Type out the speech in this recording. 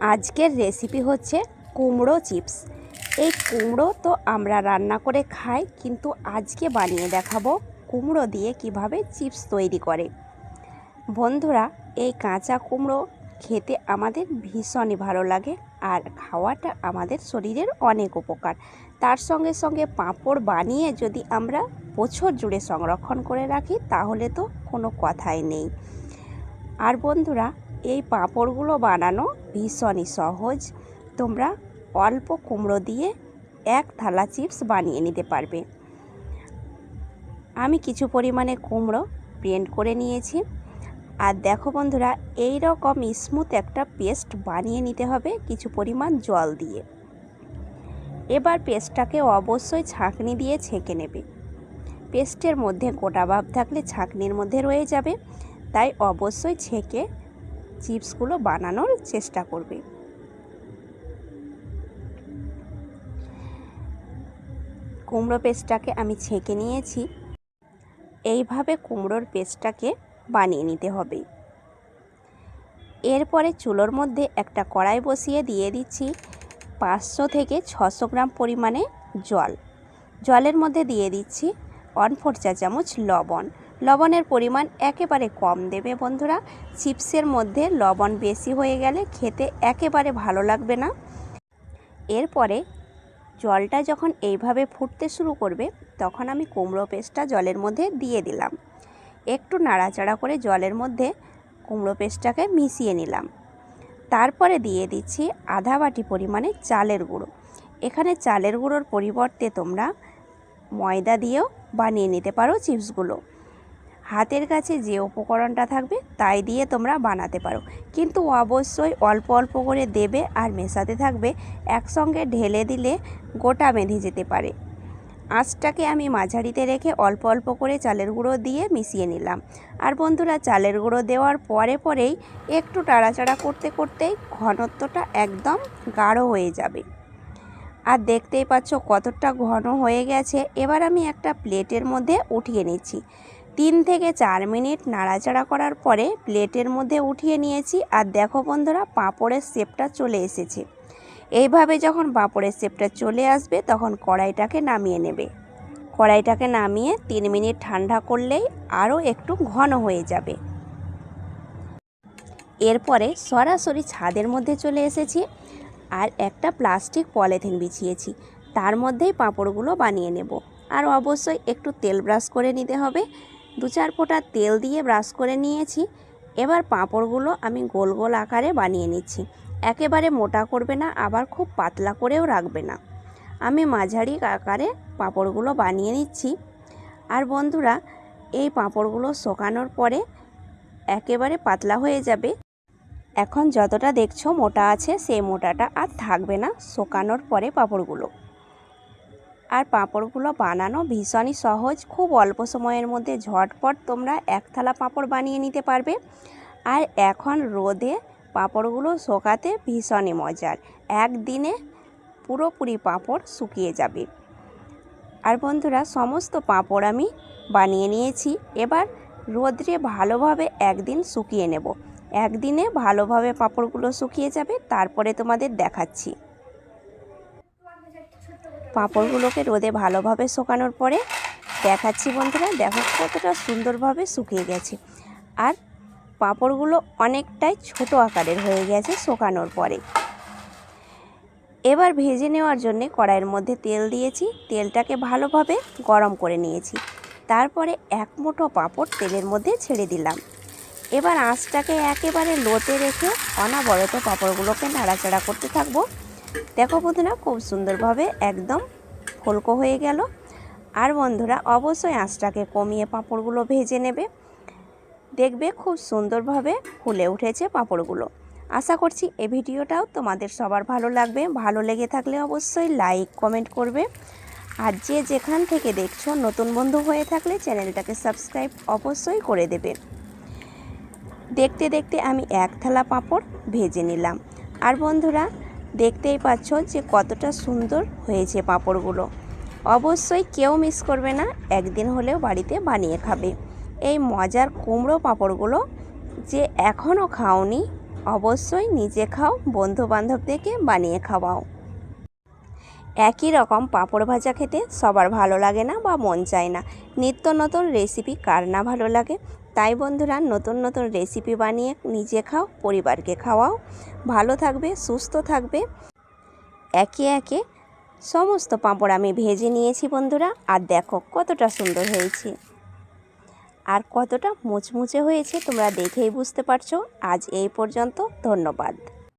আজকের রেসিপি হচ্ছে কুমড়ো চিপস। এই কুমড়ো তো আমরা রান্না করে খাই, কিন্তু আজকে বানিয়ে দেখাবো কুমড়ো দিয়ে কীভাবে চিপস তৈরি করে। বন্ধুরা, এই কাঁচা কুমড়ো খেতে আমাদের ভীষণই ভালো লাগে আর খাওয়াটা আমাদের শরীরের অনেক উপকার। তার সঙ্গে সঙ্গে পাঁপড় বানিয়ে যদি আমরা বছর জুড়ে সংরক্ষণ করে রাখি, তাহলে তো কোনো কথাই নেই। আর বন্ধুরা এই পাঁপড়গুলো বানানো ভীষণই সহজ। তোমরা অল্প কুমড়ো দিয়ে এক থালা চিপস বানিয়ে নিতে পারবে। আমি কিছু পরিমাণে কুমড়ো প্রিন্ট করে নিয়েছি। আর দেখো বন্ধুরা এই রকম স্মুথ একটা পেস্ট বানিয়ে নিতে হবে কিছু পরিমাণ জল দিয়ে। এবার পেস্টটাকে অবশ্যই ছাঁকনি দিয়ে ছেঁকে নেবে। পেস্টের মধ্যে গোটা ভাব থাকলে ছাঁকনির মধ্যে রয়ে যাবে। তাই অবশ্যই ছেঁকে চিপসগুলো বানানোর চেষ্টা করবে। কুমড়ো পেস্টটাকে আমি ছেঁকে নিয়েছি। এইভাবে কুমড়োর পেস্টটাকে বানিয়ে নিতে হবে। এরপরে চুলোর মধ্যে একটা কড়াই বসিয়ে দিয়ে দিচ্ছি পাঁচশো থেকে ছশো গ্রাম পরিমাণে জল। জলের মধ্যে দিয়ে দিচ্ছি ওয়ান ফোর চা চামচ লবণ। লবণের পরিমাণ একেবারে কম দেবে বন্ধুরা। চিপসের মধ্যে লবণ বেশি হয়ে গেলে খেতে একেবারে ভালো লাগবে না। এরপরে জলটা যখন এইভাবে ফুটতে শুরু করবে, তখন আমি কুমড়ো পেস্টটা জলের মধ্যে দিয়ে দিলাম। একটু নাড়াচাড়া করে জলের মধ্যে কুমড়ো পেস্টটাকে মিশিয়ে নিলাম। তারপরে দিয়ে দিচ্ছি আধা বাটি পরিমাণে চালের গুঁড়ো। এখানে চালের গুঁড়োর পরিবর্তে তোমরা ময়দা দিয়েও বানিয়ে নিতে পারো চিপসগুলো। হাতের কাছে যে উপকরণটা থাকবে তাই দিয়ে তোমরা বানাতে পারো। কিন্তু অবশ্যই অল্প অল্প করে দেবে আর মেশাতে থাকবে, একসঙ্গে ঢেলে দিলে গোটা বেঁধে যেতে পারে। আঁচটাকে আমি মাঝারিতে রেখে অল্প অল্প করে চালের গুঁড়ো দিয়ে মিশিয়ে নিলাম। আর বন্ধুরা, চালের গুঁড়ো দেওয়ার পরে পরেই একটু টাড়াচাড়া করতে করতেই ঘনত্বটা একদম গাঢ় হয়ে যাবে। আর দেখতেই পাচ্ছ কতটা ঘন হয়ে গেছে। এবার আমি একটা প্লেটের মধ্যে উঠিয়ে নিচ্ছি। তিন থেকে চার মিনিট নাড়াচাড়া করার পরে প্লেটের মধ্যে উঠিয়ে নিয়েছি আর দেখো বন্ধুরা, পাঁপড়ের শেপটা চলে এসেছে। এইভাবে যখন পাঁপড়ের শেপটা চলে আসবে, তখন কড়াইটাকে নামিয়ে নেবে। কড়াইটাকে নামিয়ে তিন মিনিট ঠান্ডা করলেই আরও একটু ঘন হয়ে যাবে। এরপরে সরাসরি ছাদের মধ্যে চলে এসেছি আর একটা প্লাস্টিক পলিথিন বিছিয়েছি। তার মধ্যেই পাঁপড়গুলো বানিয়ে নেব। আর অবশ্যই একটু তেল ব্রাশ করে নিতে হবে। দু চার ফোঁটা তেল দিয়ে ব্রাশ করে নিয়েছি। এবার পাঁপড়গুলো আমি গোল গোল আকারে বানিয়ে নিচ্ছি। একেবারে মোটা করবে না, আবার খুব পাতলা করেও রাখবে না। আমি মাঝারি আকারে পাঁপড়গুলো বানিয়ে নিচ্ছি। আর বন্ধুরা, এই পাঁপড়গুলো শোকানোর পরে একেবারে পাতলা হয়ে যাবে। এখন যতটা দেখছ মোটা আছে, সেই মোটাটা আর থাকবে না। শোকানোর পরে পাঁপড়গুলো। আর পাঁপড়গুলো বানানো ভীষণই সহজ। খুব অল্প সময়ের মধ্যে ঝটপট তোমরা এক থালা পাঁপড় বানিয়ে নিতে পারবে। আর এখন রোদে পাঁপড়গুলো শোকাতে ভীষণই মজার। একদিনে পুরোপুরি পাঁপড় শুকিয়ে যাবে। আর বন্ধুরা, সমস্ত পাঁপড় আমি বানিয়ে নিয়েছি। এবার রোদ্রে ভালোভাবে একদিন শুকিয়ে নেব। একদিনে ভালোভাবে পাঁপড়গুলো শুকিয়ে যাবে, তারপরে তোমাদের দেখাচ্ছি। পাঁপড়গুলোকে রোদে ভালোভাবে শুকানোর পরে দেখাচ্ছি বন্ধুরা, দেখো কতটা সুন্দরভাবে শুকিয়ে গেছে। আর পাঁপড়গুলো অনেকটাই ছোট আকারের হয়ে গেছে শুকানোর পরে। এবার ভেজে নেওয়ার জন্য কড়াইয়ের মধ্যে তেল দিয়েছি, তেলটাকে ভালোভাবে গরম করে নিয়েছি। তারপরে এক মুঠো পাঁপড় তেলের মধ্যে ছেড়ে দিলাম। এবার আঁচটাকে একেবারে লোতে রেখে অনাবরত পাঁপড়গুলোকে নাড়াচাড়া করতে থাকব। দেখো বন্ধুরা, খুব সুন্দরভাবে একদম ফুলকো হয়ে গেল। আর বন্ধুরা, অবশ্যই আঁচটাকে কমিয়ে পাঁপড়গুলো ভেজে নেবে। দেখবে খুব সুন্দরভাবে ফুলে উঠেছে পাঁপড়গুলো। আশা করছি এই ভিডিওটাও তোমাদের সবার ভালো লাগবে। ভালো লেগে থাকলে অবশ্যই লাইক, কমেন্ট করবে। আর যে যেখান থেকে দেখছ নতুন বন্ধু হয়ে থাকলে চ্যানেলটাকে সাবস্ক্রাইব অবশ্যই করে দেবে। দেখতে দেখতে আমি এক থালা পাঁপড় ভেজে নিলাম। আর বন্ধুরা দেখতেই পাচ্ছ যে কতটা সুন্দর হয়েছে পাঁপড়গুলো। অবশ্যই কেউ মিস করবে না, একদিন হলেও বাড়িতে বানিয়ে খাবে। এই মজার কুমড়ো পাঁপড়গুলো যে এখনও খাওনি, অবশ্যই নিজে খাও বন্ধু বান্ধবদেরকে বানিয়ে খাওয়াও। একই রকম পাঁপড় ভাজা খেতে সবার ভালো লাগে না বা মন চায় না। নিত্য নতুন রেসিপি কার না ভালো লাগে তাই বন্ধুরা নতুন নতুন রেসিপি বানিয়ে নিজে খাও, পরিবারকে খাওয়াও। ভালো থাকবে, সুস্থ থাকবে। একে একে সমস্ত পাঁপড় আমি ভেজে নিয়েছি বন্ধুরা, আর দেখো কতটা সুন্দর হয়েছে। আর কতটা মুচমুচে হয়েছে তোমরা দেখেই বুঝতে পারছ। আজ এই পর্যন্ত, ধন্যবাদ।